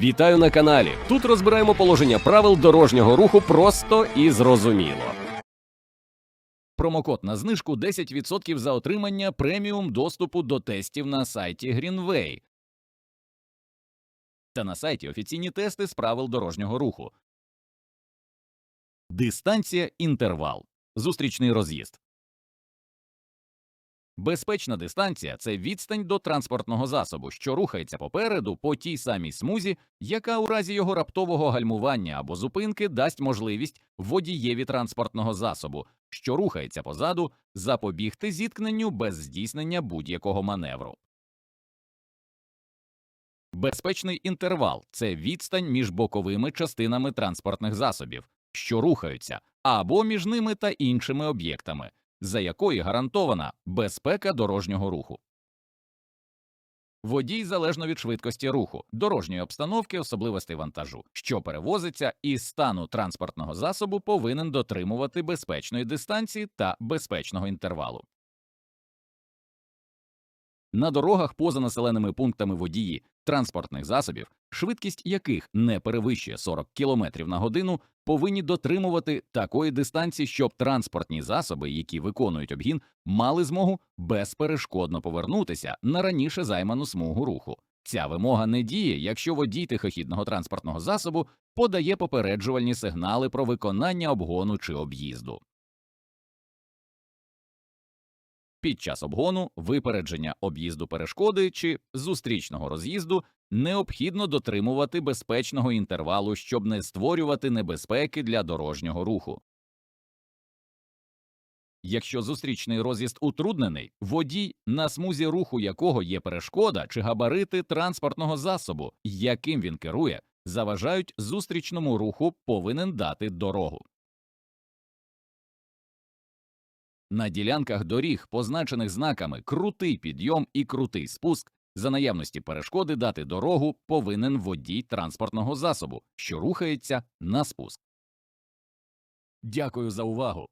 Вітаю на каналі. Тут розбираємо положення правил дорожнього руху просто і зрозуміло. Промокод на знижку 10% за отримання преміум доступу до тестів на сайті Greenway та на сайті офіційні тести з правил дорожнього руху. Дистанція інтервал. Зустрічний роз'їзд. Безпечна дистанція це відстань до транспортного засобу, що рухається попереду по тій самій смузі, яка у разі його раптового гальмування або зупинки дасть можливість водієві транспортного засобу, що рухається позаду, запобігти зіткненню без здійснення будь-якого маневру. Безпечний інтервал це відстань між боковими частинами транспортних засобів, що рухаються, або між ними та іншими об'єктами, за якої гарантована безпека дорожнього руху. Водій залежно від швидкості руху, дорожньої обстановки, особливостей вантажу, що перевозиться, і стану транспортного засобу повинен дотримувати безпечної дистанції та безпечного інтервалу. На дорогах поза населеними пунктами водії транспортних засобів, швидкість яких не перевищує 40 км на годину, повинні дотримувати такої дистанції, щоб транспортні засоби, які виконують обгін, мали змогу безперешкодно повернутися на раніше займану смугу руху. Ця вимога не діє, якщо водій тихохідного транспортного засобу подає попереджувальні сигнали про виконання обгону чи об'їзду. Під час обгону, випередження об'їзду перешкоди чи зустрічного роз'їзду необхідно дотримувати безпечного інтервалу, щоб не створювати небезпеки для дорожнього руху. Якщо зустрічний роз'їзд утруднений, водій, на смузі руху якого є перешкода чи габарити транспортного засобу, яким він керує, заважають зустрічному руху, повинен дати дорогу. На ділянках доріг, позначених знаками крутий підйом і крутий спуск, за наявності перешкоди дати дорогу повинен водій транспортного засобу, що рухається на спуск. Дякую за увагу.